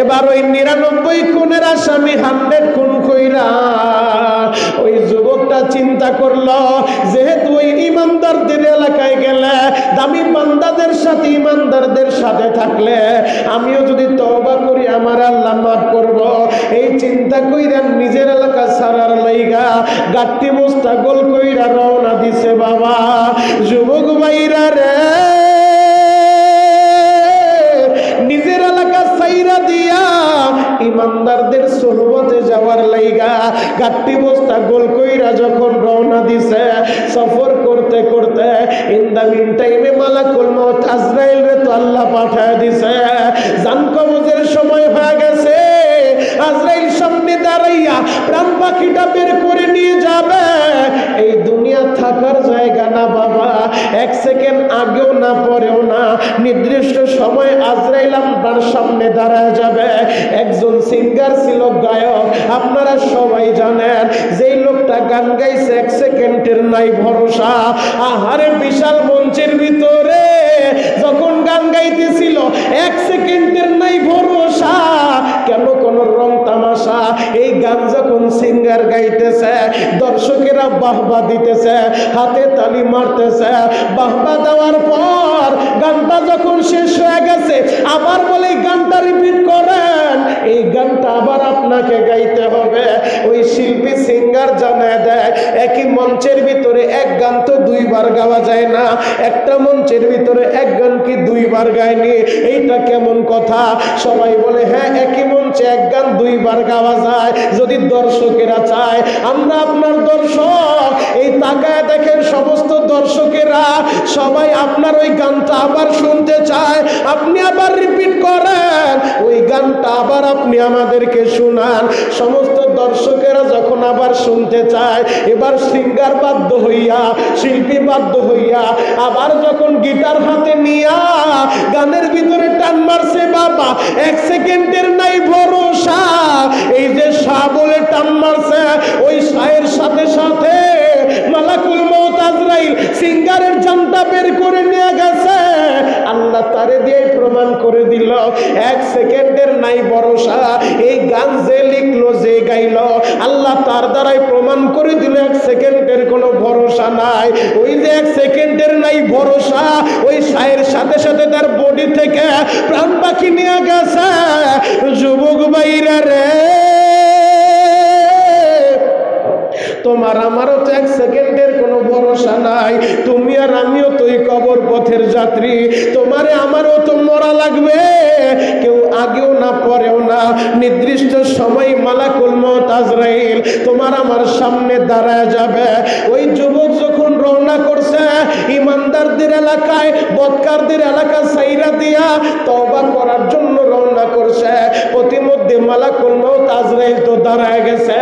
এবার ওই নিরানব্বই খুনের আসামি হান্ড্রেড খুন কইরা ওই যুবকটা চিন্তা করল, যেহেতু ওই ইমানদারদের এলাকায় গেলে, দামি বান্দাদের সাথে, ইমানদারদের সাথে থাকলে আমিও যদি তওবা করি, আমার আল্লাহ মাফ করব। এই চিন্তা কইরা নিজের এলাকা সারার লাইগা গাট্টি গোল কইরা রওনা দিছে বাবা। যুবক ভাইরা রে ইমানদারদের সোহবতে যাওয়ার লাইগা গাট্টি বস্তা গোল কইরা যখন রওনা দিছে, সফর করতে করতে ইন দা মিন টাইমে মালাকুল মউত আজরাইল রে তো আল্লাহ পাঠায় দিছে। দাঁড়াইয়া প্রাণ পাখিটা বের করে নিয়ে যাবে। এই দুনিয়া থাকার জায়গা না বাবা, এক সেকেন্ড আগেও না, পরেও না। নির্দিষ্ট সময় আজরাইল আপনার সামনে দাঁড়ায় যাবে। একজন সিঙ্গার ছিল গায়ক, আপনারা সবাই জানেন, যেই লোকটা গান গাইছে এক সেকেন্ডের নাই ভরসা। আহারে বিশাল মঞ্চের ভিতরে যখন গান গাইতেছিল, এক সেকেন্ডের নাই বাহবা দিতেছে, হাতে তালি মারতেছে। বাহবা দেওয়ার পর গানটা যখন শেষ হয়ে গেছে, আবার বলে গানটা রিপিট করেন। এই গানটা আবার আপনাকে গাইতে হবে। ওই শিল্পী সিঙ্গার জানায় দেয়, একই মঞ্চের ভিতরে এক গান তো দুইবার গাওয়া যায় না। একটা মঞ্চের ভিতরে এক গান কি দুইবার গায়নি? এইটা কেমন কথা? সবাই বলে হ্যাঁ একই মঞ্চে এক গান দুইবার গাওয়া যায়। যদি দর্শকেরা চায়, আমরা আপনার দর্শক। সবাই আপনার ওই গানটা আবার শুনতে চায়। আপনি আবার রিপিট করেন, ওই গানটা আবার আপনি আমাদেরকে শোনান। সমস্ত দর্শকেরা যখন আবার শুনতে চায়, এবার সিঙ্গার বাধ্য হইয়া, শিল্পী বাধ্য হইয়া, আবার যখন গিটার হাতে নিয়া গানের ভিতরে টান মারছে, বাবা, এক সেকেন্ডের নাই ভরসা। এই যে শাহ বলে টান মারছে, ওই সাথে সাথে মালাকুল মৌত আজরাইল সিঙ্গারের জানটা বের করে নিয়ে গেছে। আল্লাহ তারে দিয়ে প্রমাণ করে দিল। এক সেকেন্ডের নাই ভরসা। এই গান যে লিখলো, যে গাইল, আল্লাহ তার দ্বারাই প্রমাণ করে দিল, এক সেকেন্ডের কোনো ভরসা নাই। ওই যে এক সেকেন্ডের নাই ভরসা, ওই সায়ের সাথে সাথে তার বডি থেকে প্রাণ পাখি নিয়ে গেছে। যুবক বাইরা রে তোমার আমারও তো এক সেকেন্ডের কোনো ভরসা নাই। তুমি আর আমিও তো এই কবর পথের যাত্রী। তোমারে আমারও তো মরা লাগবে। কেউ আগেও না, পরেও না। নির্দিষ্ট সময় মালাকুল মত আজরাইল তোমার আমার সামনে দাঁড়ায় যাবে। ওই যুবক যখন রওনা করছে, ইমানদারদের এলাকায়, বৎকারদের এলাকা সাইরা দিয়া তওবা করার জন্য রওনা করছে। প্রতিমধ্যে মালাকুল মত আজরাইল তো দাঁড়ায় গেছে।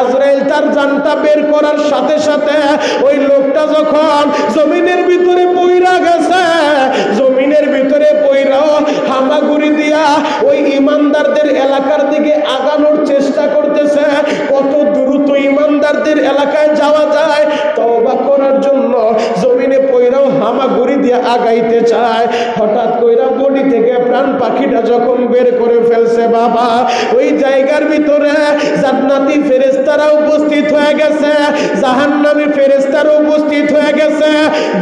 আজরাইল তার জানটা বের করার সাথে সাথে ওই লোকটা যখন জমিনের ভিতরে পইরা গেছে, জমিনের ভিতরে পইরাও হামাগুড়ি দিয়া ওই ইমানদারদের এলাকার দিকে আগানোর চেষ্টা করতেছে। কত দ্রুত ইমানদারদের এলাকায় যাওয়া যায়, তওবা করার জন্য জমিনে পইরাও হামাগুড়ি দিয়ে আগাইতে চায়। হঠাৎ কইরা প্রাণ পাখিটা যখন বের করে ফেলছে বাবা, ওই জায়গার ভিতরে জান্নাতি ফেরেস্তারা উপস্থিত হয়ে গেছে, জাহান্নামী ফেরেস্তারা উপস্থিত হয়ে গেছে।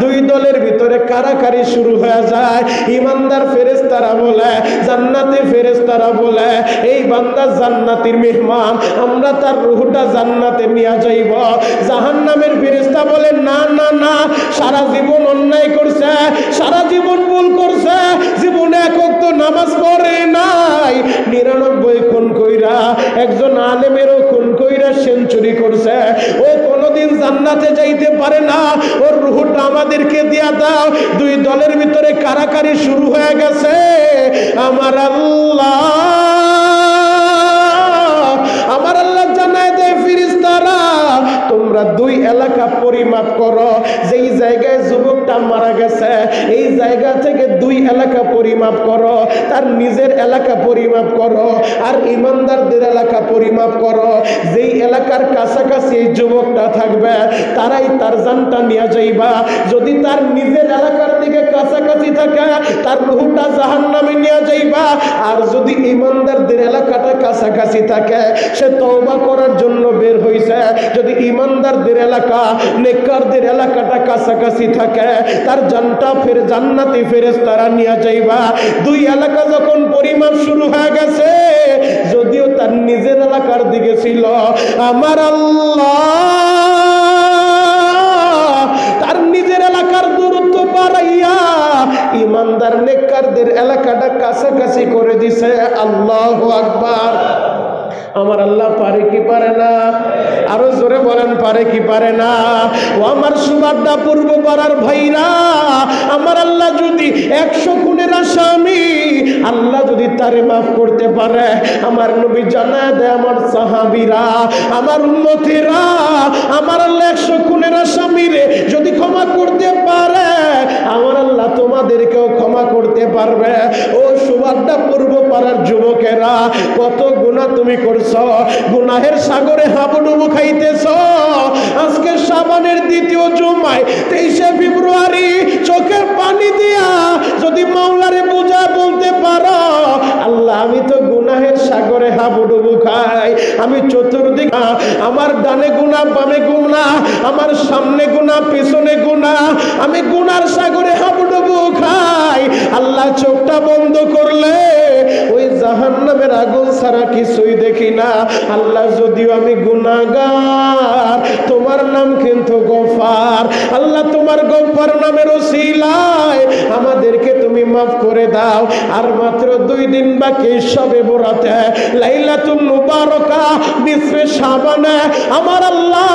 দুই দলের ভিতরে কারাকারি শুরু হয়ে যায়। ইমানদার ফেরেস্তারা বলে, জান্নাতি ফেরেস্তারা বলে, এই বান্দা জান্নাতির মেহমান, আমরা তার রুহটা জান্নাতে নিয়ে যাইব। জাহান্নামের ফেরেস্তা বলে, না না না, সারা জীবন অন্যায় করছে, সারা জীবন ভুল করছে, জীবনে একক নামাজ পড়ে নাই। নিরানব্বই খুন কইরা, একজন আলেমেরও খুন কইরা সেঞ্চুরি করছে। ও কোনোদিন জান্নাতে যাইতে পারে না। ওর রুহটা আমাদেরকে দিয়া দাও। দুই দলের ভিতরে কারাকারি শুরু হয়ে গেছে। আমার আল্লাহ আমার আল্লাহ জানায় দেয় ফিরিস্তারা, তোমরা দুই এলাকা পরিমাপ করো। যেই জায়গায় যুবকটা মারা গেছে। এই জায়গা থেকে দুই এলাকা পরিমাপ করো, তার নিজের এলাকা পরিমাপ করো, আর ইমানদারদের এলাকা পরিমাপ করো। যেই এলাকার কাছাকাছি এই যুবকটা থাকবে, তারাই তার জানটা নিয়ে যাইবা। যদি তার নিজের এলাকার দিকে কাছাকাছি থাকে, তার রুহটা জাহান নামে নিয়ে যাইবা। আর যদি ইমানদারদের এলাকাটা কাছাকাছি থাকে, সে তওবা করার জন্য বের হইছে। যদি ইমানদারদের এলাকা, নেককারদের এলাকাটা কাছাকাছি থাকে, তার জানটা ফের জান্নাতি ফেরেশতারা নিয়ে যাইবা। দুই এলাকা যখন পরিমাপ শুরু হয়ে গেছে, যদিও তার নিজের এলাকার দিকে ছিল, আমার আল্লাহ ইমানদার নেককারদের এলাকাটা কাছাকাছি করে দিছে। আল্লাহ আকবার। আমার আল্লাহ পারে কি পারে না? আরও জোরে বলেন, পারে কি পারে না? ও আমার সুবাড্ডা পূর্ব পাড়ার ভাইরা, আমার আল্লাহ যদি একশো খুনের আসামি, আল্লাহ যদি তারে মাফ করতে পারে, আমার নবী জানায় দেয় আমার সাহাবিরা, আমার উন্নতিরা আমার আল্লাহ একশো খুনের আসামিরে যদি ক্ষমা করতে পারে, আমার আল্লাহ তোমাদেরকেও ক্ষমা করতে পারবে। ও সুবাড্ডা পূর্ব পাড়ার যুবকেরা, কত গুণা তুমি করছ? গুনাহের সাগরে হাবুডুবু খাইতেছ? আজকে সাবানের দ্বিতীয় জুমায় তেইশে ফেব্রুয়ারি চোখের পানি দিয়া যদি মাওলারে পূজা বলতে পারো, আল্লাহ, আমি তো গুনাহের সাগরে হাবুডুবু খাই। আমি চতুর্দিক, আমার ডানে গুণা, বামে গুণা, আমার সামনে গুণা, পিছনে গুণা, আমি গুনার সাগরে হাবুডুবু খাই। আল্লাহ, চোখটা বন্ধ করলে জাহান্নামের আগুন ছাড়া কিছুই দেখি না। আল্লাহ, যদিও আমি গুনাহগার, তোমার নাম কিন্তু গফার। আল্লাহ, তোমার গফার নামের ওসিলায় আমাদেরকে তুমি মাফ করে দাও। আর মাত্র দুই দিন বাকি সবে বরাতে। লাইলাতুল মুবারকা বিশ্বে সাবানে আমার আল্লাহ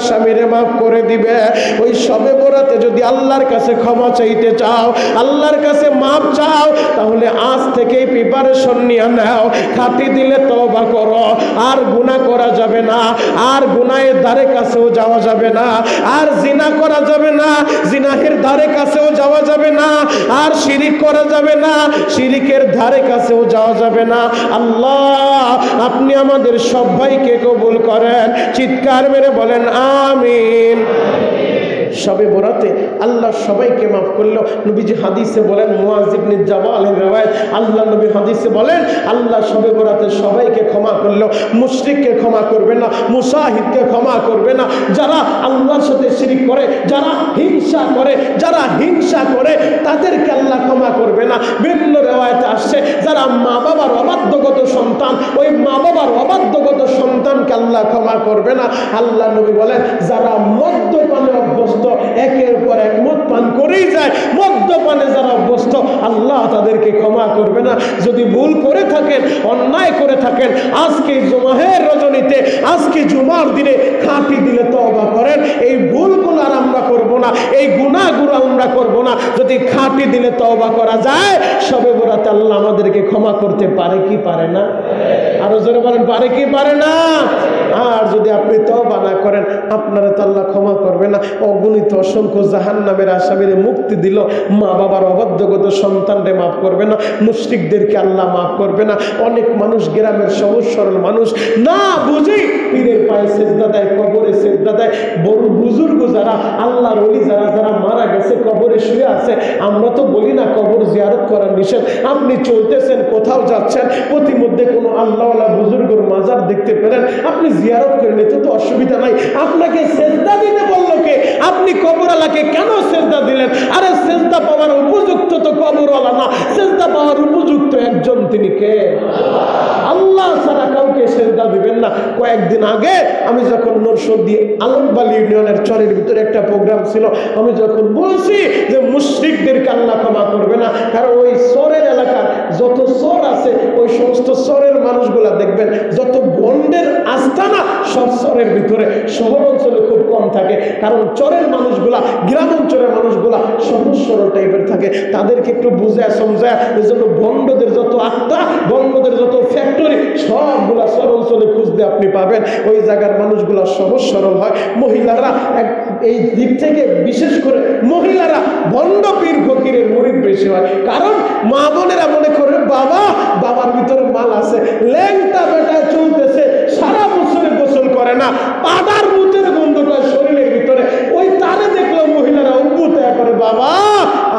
আসামিরে মাফ করে দিবে। ওই সবে বরাতে যদি আল্লাহর কাছে ক্ষমা চাইতে চাও, আল্লাহর কাছে মাপ চাও, তাহলে আজ থেকেই প্রিপারেশন নিয়ে নাও। খাতি দিলে তওবা করো। আর গুনাহ করা যাবে না। আর গুনাহের ধারে কাছেও যাওয়া যাবে না। আর জিনা করা যাবে না। জিনাহের ধারে কাছেও যাওয়া যাবে না। আর শিরিক করা যাবে না। শিরিকের ধারে কাছেও যাওয়া যাবে না। আল্লাহ, আপনি আমাদের সবাইকে কবুল করেন। চিৎকার মেরে বলেন আমিন। সবে বরাতে আল্লাহ সবাইকে মাফ করল। নবীজি হাদিসে বলেন মুয়াজিবনে জাবাল রেওয়ায়ত। আল্লাহ নবী হাদিসে বলেন, আল্লাহ সবে বরাতে সবাইকে ক্ষমা করল। মুশরিককে ক্ষমা করবে না মুসাহিদকে ক্ষমা করবে না। যারা আল্লাহর সাথে শিরিক করে, যারা হিংসা করে, যারা হিংসা করে, তাদেরকে আল্লাহ ক্ষমা করবে না। রেওয়ায়তে আসছে, যারা মা বাবার অবাধ্যগত সন্তান, ওই মা বাবার অবাধ্যগত সন্তানকে আল্লাহ ক্ষমা করবে না। আল্লাহ নবী বলেন, যারা মদ্যপানে অভ্যস্ত, একের পর এক মদ পান করেই যায়। মদ্যপানে যারা অভ্যস্ত, আল্লাহ তাদেরকে ক্ষমা করবে না। যদি ভুল করে থাকেন, অন্যায় করে থাকেন, আজকে জুমাহের রজনীতে, আজকে জুমার দিনে খাঁটি দিলে তওবা করেন। এই ভুলগুলো আর না, এই গুণাগুলো আমরা করব না। যদি খাঁটি দিলে তওবা করা যায়, সবে বোরাতে আল্লাহ আমাদেরকে ক্ষমা করতে পারে কি পারে না? আরও জোরে বলেন, পারে কি পারে না? আর যদি আপনি তওবা না করেন, আপনারা তো আল্লাহ ক্ষমা করবে না। অগণিত অসংখ্য জাহান নামের আসামিরে মুক্তি দিল। মা বাবার অবাধ্যগত সন্তানরে মাফ করবে না। মুশরিকদেরকে আল্লাহ মাফ করবে না। অনেক মানুষ গ্রামের সহজ সরল মানুষ। না বুঝেই পীরের পায়ে সেজদা দেয়, কবরে সেজদা দেয়। বড় বুজুর্গ যারা, আল্লাহর অলি যারা যারা মারা গেছে, কবরে শুয়ে আছে। আমরা তো বলি না কবর জিয়ারত করার নিষেধ। আপনি চলতেছেন, কোথাও যাচ্ছেন প্রতিমধ্যে কোনো আল্লাহওয়ালা বুজুর্গর মাজার দেখতে পেলেন। আপনি জিয়ারত করে নিতে তো অসুবিধা নাই। আপনাকে সেজদা দিতে বলল কে? আপনি কবরওয়ালাকে কেন সেজদা দিলেন? আরে সেজদা পাওয়ার উপযুক্ত তো কবরওয়ালা না। সেজদা পাওয়ার উপযুক্ত একজন তিনি কে? আল্লাহ ছাড়া কাউকে সেজদা দিবেন না। কয়েকদিন আগে আমি যখন নরসদ্দি আলমবালি ইউনিয়নের চরের ভিতরে একটা প্রোগ্রাম ছিল, আমি যখন বলছি যে মুশ্রিকদেরকে আল্লাহ ক্ষমা করবে না, কারণ ওই চরের এলাকার যত চর আছে, ওই সমস্ত চরের মানুষগুলা দেখবেন, যত বন্ডের আস্থানা সব চরের ভিতরে, শহর অঞ্চলে খুব কম থাকে। কারণ চরের মানুষগুলা, গ্রাম অঞ্চলের মানুষগুলা সহজ সরল টাইপের থাকে। তাদেরকে একটু বুঝায়, সমঝায় এই জন্য বন্ডদের যত আত্মা, বন্ডদের যত ফ্যাক্টরি সবগুলা চর অঞ্চলে খুঁজতে আপনি পাবেন। ওই জায়গার মানুষগুলা সহজ সরল হয়। মহিলারা এক- এই দিক থেকে বিশেষ করে মহিলারা বন্ড পীর ফকিরের মরিদ বেশি হয়। কারণ মা বোনেরা মনে করে, বাবা, বাবার ভিতরে মাল আছে। ল্যাংটা বেটা চলতেছে, সারা বছরে গোসল করে না। পাদার মুচের গন্ধটা শরীরের ভিতরে। ওই তারে দেখলেও মহিলারা অভ্যুত করে বাবা,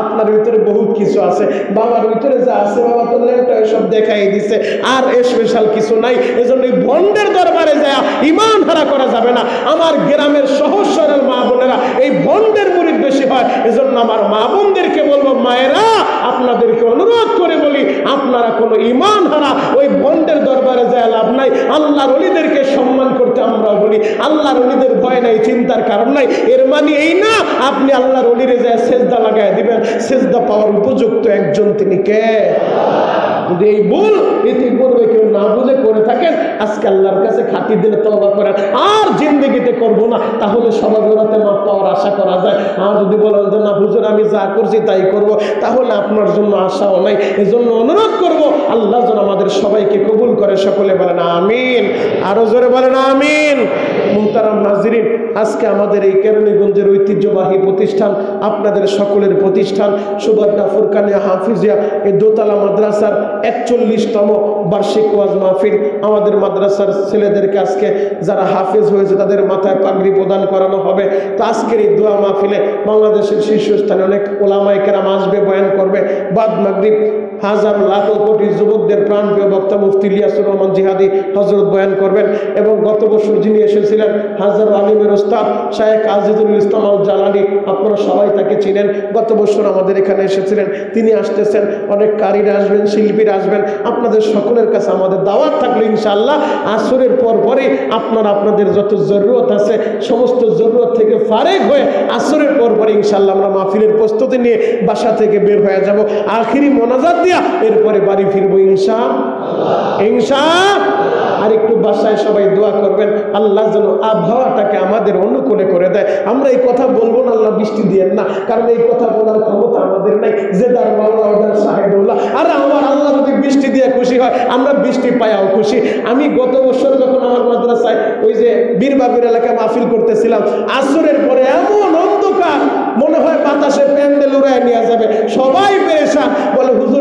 আপনার ভিতরে বহুত কিছু আছে। বাবার ভিতরে যা আছে, বাবা তো ল্যাংটা এসব দেখাই দিছে। আর স্পেশাল কিছু নাই। এজন্য বন্ডের দরবারে যায় ইমান হারা করা যাবে না। আমার গ্রামের সহজ মা বোনেরা এই বন্ডের মুরিদ বেশি হয়। এজন্য আমার মা বোনদেরকে বলব, মায়েরা, আপনাদেরকে অনুরোধ করে বলি, আপনারা কোনো ইমান হারা ওই বন্ডের দরবারে যায় লাভ নাই। আল্লাহর অলিদেরকে সম্মান করতে আমরা বলি। আল্লাহর অলিদের ভয় নাই, চিন্তার কারণ নাই। এর মানে এই না, আপনি আল্লাহর অলিরে যায় সেজদা লাগাই দিবেন। সেজদা পাওয়ার উপযুক্ত একজন তিনি কে? এই ভুল ইতিপূর্বে কেউ না বুঝে করে থাকেন, আজকে আল্লাহর কাছে খাতি দিলে তবা করেন। আর জিন্দগিতে করব না, তাহলে বেরোতে মাপ পাওয়ার আশা করা যায়। আর যদি হুজুর, আমি যা করছি তাই করব তাহলে আপনার জন্য আশাও নাই। এজন্য অনুরোধ করব, আল্লাহ যেন আমাদের সবাইকে কবুল করে, সকলে বলেন আমিন। আরও জোরে বলেন আমিন। মুহতারাম নাজরিন, আজকে আমাদের এই কেরানীগঞ্জের ঐতিহ্যবাহী প্রতিষ্ঠান, আপনাদের সকলের প্রতিষ্ঠান সুবাদ্দা ফুরকানিয়া হাফিজিয়া, এই দোতলা মাদ্রাসার একচল্লিশতম বার্ষিক ওয়াজ মাহফিল আমাদের মাদ্রাসার ছেলেদেরকে আজকে যারা হাফিজ হয়েছে তাদের মাথায় পাগড়ি প্রদান করানো হবে। তো আজকের এই দোয়া মাহফিলে বাংলাদেশের শীর্ষস্থানে অনেক ওলামাই কেরাম আসবে, বয়ান করবে। বাদ মাগরিব, হাজার লাখ কোটি যুবকদের প্রাণপ্রিয় বক্তা মুফতি ইলিয়াসুর রহমান জিহাদি হজরত বয়ান করবেন এবং গত বছর যিনি এসেছিলেন, হাজার আলিমের ওস্তাদ শায়েখ আজিজুল ইসলাম আল জালানি আপনারা সবাই তাকে চিনেন। গত বছর আমাদের এখানে এসেছিলেন, তিনি আসতেছেন, অনেক কারিরা আসবেন, শিল্পীরা আসবেন। আপনাদের সকলের কাছে আমাদের দাওয়াত থাকলে ইনশাআল্লাহ আসরের পর পরে আপনার আপনাদের যত জরুরত আছে, সমস্ত জরুরত থেকে ফারেক হয়ে আসরের পর পরে ইনশাআল্লাহ আমরা মাহফিলের প্রস্তুতি নিয়ে বাসা থেকে বের হয়ে যাব। আখিরি মোনাজাত দিয়া এরপরে বাড়ি ফিরবো ইনশা ইনশা আর একটু বাসায় সবাই দোয়া করবেন, আল্লাহ যেন আবহাওয়াটাকে আমাদের অনুকূলে করে দেয়। আমরা এই কথা বলব না, আল্লাহ বৃষ্টি দিয়েন না, কারণ এই কথা বলার ক্ষমতা আমাদের নাই। যে দার মাওলা আর আমার আল্লাহ যদি বৃষ্টি দিয়ে খুশি হয়, আমরা বৃষ্টি পাইয়াও খুশি। আমি গত বছর যখন আমার মাদ্রাসায় ওই যে বীরবাবির এলাকায় মাহফিল করতেছিলাম, আসরের পরে এমন অন্ধকার, মনে হয় বাতাসে প্যান্ডেল উড়ায় নিয়ে যাবে। সবাই পেরেশান। বলে, হুজুর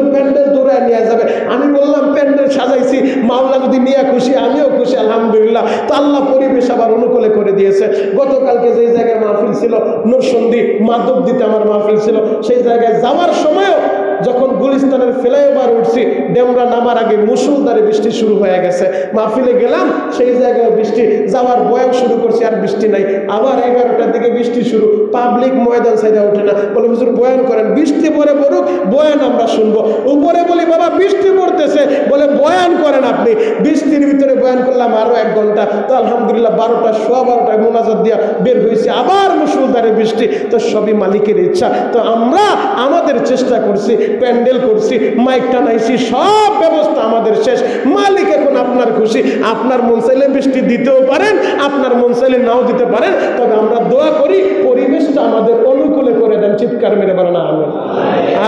নিয়ে যাবে। আমি বললাম, প্যান্ডেল সাজাইছি, মাওলা যদি নিয়ে খুশি, আমিও খুশি, আলহামদুলিল্লাহ। তো আল্লাহ পরিবেশ আবার অনুকূলে করে দিয়েছে। গতকালকে যেই জায়গায় মাহফিল ছিল, নরসন্দি মাধব দিতে আমার মাহফিল ছিল, সেই জায়গায় যাওয়ার সময়ও যখন গুলিস্তানের ফ্লাইওভার উঠছি, ডেমরা নামার আগে মুসুলধারে বৃষ্টি শুরু হয়ে গেছে। মাহফিলে গেলাম, সেই জায়গায় বৃষ্টি যাওয়ার বয়ান শুরু করছি, আর বৃষ্টি নাই। আবার এগারোটার দিকে বৃষ্টি শুরু। পাবলিক ময়দান সাইডে ওঠে না। বলে, হুজুর, বয়ান করেন। বৃষ্টি পরে পড়ুক, বয়ান আমরা শুনব। উপরে বলি, বাবা, বৃষ্টি পড়তেছে। বলে, বয়ান করেন আপনি। বৃষ্টির ভিতরে বয়ান করলাম আরও এক ঘণ্টা। তো আলহামদুলিল্লাহ, বারোটা, সোয়া বারোটায় মোনাজাত দিয়া বের হয়েছে আবার মুসুলধারে বৃষ্টি। তো সবই মালিকের ইচ্ছা। তো আমরা আমাদের চেষ্টা করছি প্যান্ডেল করছি, মাইক টানাইছি, সব ব্যবস্থা আমাদের শেষ। মালিক এখন আপনার খুশি। আপনার মন চাইলে বৃষ্টি দিতেও পারেন, আপনার মন চাইলে নাও দিতে পারেন, তবে আমরা দোয়া করি, পরিবেশটা আমাদের অনুকূলে করে দেন। চিৎকার মেরে বলেন, আমিন।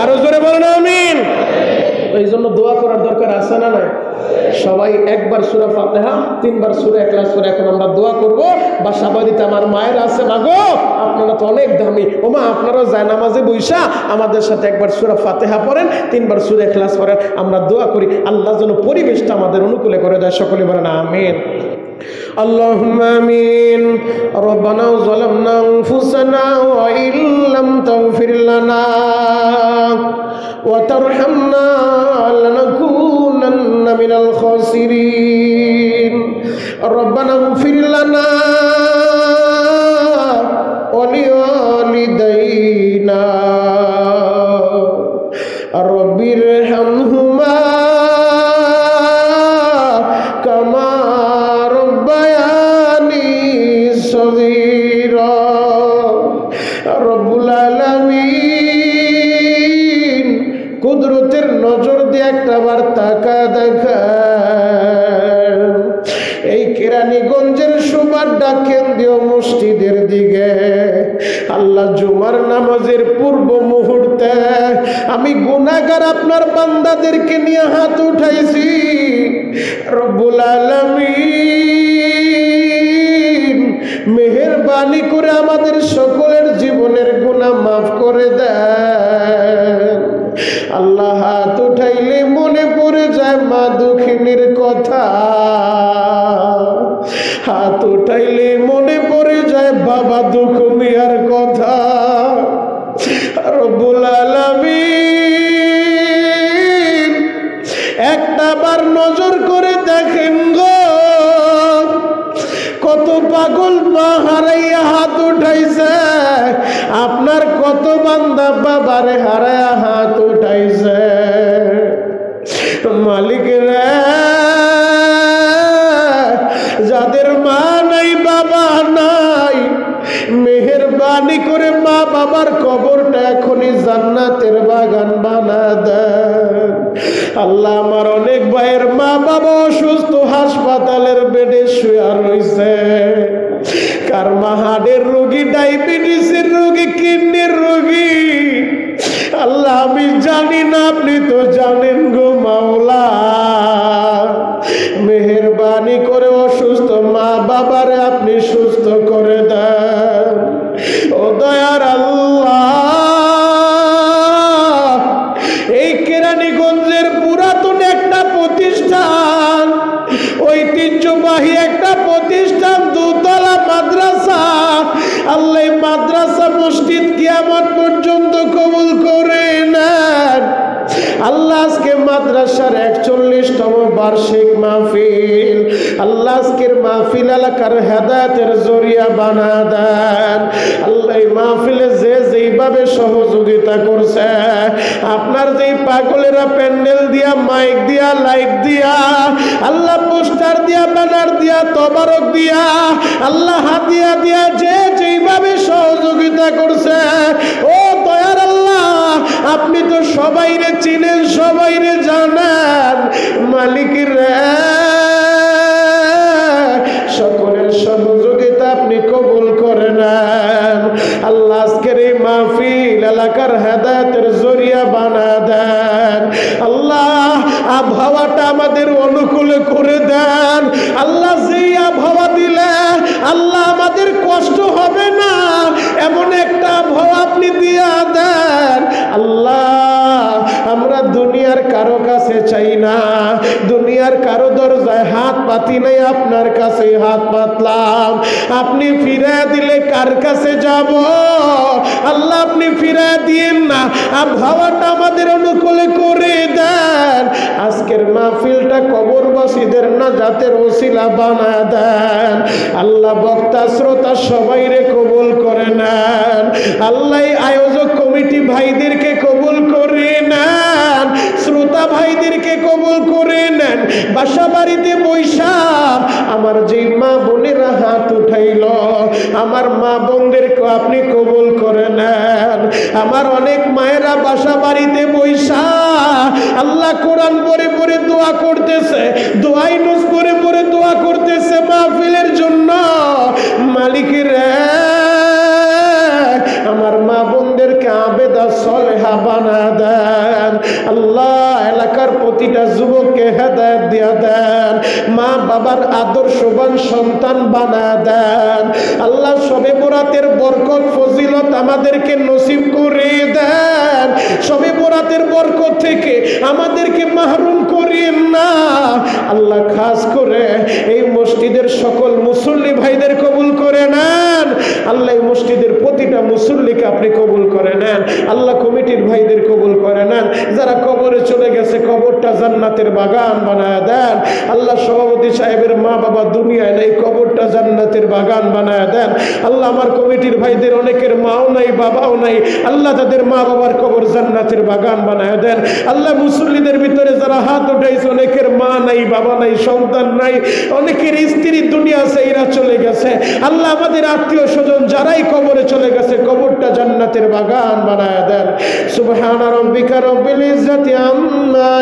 আরও জোরে বলেন, আমিন। এই জন্য দোয়া করার দরকার আছে না নাই? সবাই একবার সুরা ফাতেহা তিনবার সুরা একলা সুরা এখন আমরা দোয়া করব বা সাবাদিতে আমার মায়ের আছে মাগো আপনারা তো অনেক দামি ওমা আপনারাও যায় নামাজে বৈশা আমাদের সাথে একবার সুরা ফাতেহা পড়েন তিনবার সুরা এখলাস পড়েন আমরা দোয়া করি আল্লাহ যেন পরিবেশটা আমাদের অনুকূলে করে দেয় সকলে বলেন আমিন اللهم امين ربنا ظلمنا انفسنا وان لم تغفر لنا وترحمنا لنكونن من الخاسرين ربنا اغفر لنا একটা তাকা দেখা এই কেরানীগঞ্জের সুবার ডাকেন দিও মসজিদের দিকে। আল্লাহ জুমার নামাজের পূর্ব মুহূর্তে আমি গুনাগার আপনার বান্দাদেরকে নিয়ে হাত উঠাইছি। রব্বুল আলামিন, মেহেরবানি করে আমাদের হাত উঠাইলে মনে পড়ে যায়, বাবা দুঃখ মিয়ার কথা। রব্বুল আলামিন একটা বার নজর করে দেখেন গো। কত পাগল মা হারাইয়া হাত উঠাইছে। আপনার কত বান্দা বাবারে হারাইয়া কবরটা এখনই জান্নাতের বাগান বানা দেন। আল্লাহ আমার অনেক ভাইয়ের মা বাবা অসুস্থ, হাসপাতালের বেডে শুয়ে রয়েছে কার মা হাড়ের রোগী, ডায়াবেটিসের রোগী, কিডনির রোগী? আল্লাহ, আমি জানি না, আপনি তো জানেন দুতলা মাদ্রাসা। আল্লাহ মাদ্রাসা মসজিদ কিয়ামত পর্যন্ত কবুল করে নেন আল্লাহ আজকে মাদ্রাসার একচল্লিশতম বার্ষিক মাহফিল। আল্লাহ আজকের মাহফিল এলাকার হেদায়তের জরিয়া বানা দেন। আল্লাহ মাহফিলে যে যেইভাবে সহযোগিতা করছে, আপনার যেই পাগলেরা প্যান্ডেল দিয়া, মাইক দিয়া, লাইট দিয়া, আল্লাহ পোস্টার দিয়া, ব্যানার দিয়া, তবারক দিয়া, আল্লাহ হাতিয়া দিয়া, যে যেইভাবে সহযোগিতা তো সবাইরে চিনেন সবাইরে জানেন। মালিকের সকলের সহযোগিতা আপনি কবুল করে নেন আল্লাহ আজকের এই মাহফিল এলাকার হেদায়তের জরিয়া বানা দেন। আল্লাহ আবহাওয়াটা আমাদের অনুকূলে করে দেন। আল্লাহ যেই আবহাওয়া দিলে আল্লাহ আমাদের কষ্ট হবে না। এমন একটা আবহাওয়া আপনি দিয়া দেন। আল্লাহ চাই না। দুনিয়ার কারও দরজায় হাত পাতি নাই, আপনার কাছে হাত পাতলাম আপনি ফিরে দিলে কার কাছে যাব? আল্লাহ, আপনি ফিরে দিয়েন না। আবহাওয়াটা আমাদের অনুকূলে করে দেন। আজকের মাহফিলটা কবরবাসীদের না জাতের ওসিলা বানা দেন। আল্লাহ, বক্তা, শ্রোতা সবাই রে কবুল করে নেন। আল্লাহ আয়োজক কমিটি ভাইদেরকে কবুল করে নেন। শ্রোতা ভাইদেরকে কবুল করে নেন। বাসা বাড়িতে বৈশা আমার যে মা বোনেরা হাত উঠাইল, আমার মা বোনদেরকে আপনি কবুল করে নেন। আমার অনেক মায়েরা বাসা বাড়িতে বৈশা আল্লাহ কোরআন পরে পরে দোয়া করতেছে, দোয়াই নুস পরে পরে দোয়া করতেছে মাহফিলের জন্য। মালিকের আমার মা বোনদেরকে আবেদা সলেহা বানা এলাকার প্রতিটা যুবককে হেদায়ত দিয়া দেন, মা বাবার আদর্শবান সন্তান বানা দেন। আল্লাহ সবে বরাতের বরকত, ফজিলত আমাদেরকে নসিব করে দেন। সবে বরাতের বরকত থেকে আমাদেরকে মাহরুম করিয়েন না। আল্লাহ খাস করে এই মসজিদের সকল মুসল্লি ভাইদের কবুল করে নেন। আল্লাহ এই মসজিদের প্রতিটা মুসল্লিকে আপনি কবুল করে নেন। আল্লাহ কমিটির ভাইদের কবুল করে নেন। যারা কবরে চলে গেছে কবরটা জান্নাতের বাগান বানায় দেন। আল্লাহ সভাপতি সাহেবের মা বাবা দুনিয়ায় নেই, কবরটা জান্নাতের বাগান বানায় দেন। আল্লাহ আমার কমিটির ভাইদের অনেকের মাও নাই, বাবাও নাই। আল্লাহ তাদের মা বাবার কবর জান্নাতের বাগান বানায় দেন। আল্লাহ মুসল্লিদের ভিতরে যারা হাত উঠাইছে, অনেকের মা নাই, বাবা নাই, সন্তান নাই, অনেকের স্ত্রী দুনিয়া আছে, এরা চলে গেছে। আল্লাহ আমাদের আত্মীয় স্বজন যারাই কবরে চলে গেছে, কবরটা জান্নাতের বাগান বানায় দেন। সুবহানা রাব্বিকা রব্বিল ইজ্জাতি আম্মা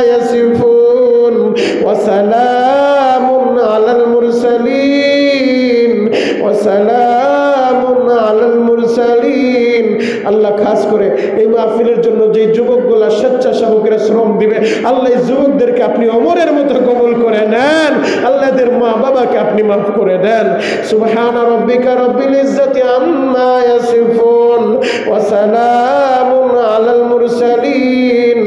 সালামুন আলাল মুরসালিন ওয়া সালামুন আলাল মুরসালিন আল্লাহ খাস করে এই মাহফিলের জন্য যে যুবকগুলা স্বেচ্ছাসেবকেরা শ্রম দিবে, আল্লাহ যুবকদেরকে আপনি অমরের মতো কবুল করে নেন। আল্লাহদের মা বাবাকে আপনি মাফ করে দেন। সুবহানা রাব্বিকা রব্বিল ইজ্জাতি আম্মা ইয়াসিফুন। ওয়া সালামুন আলাল মুরসালিন।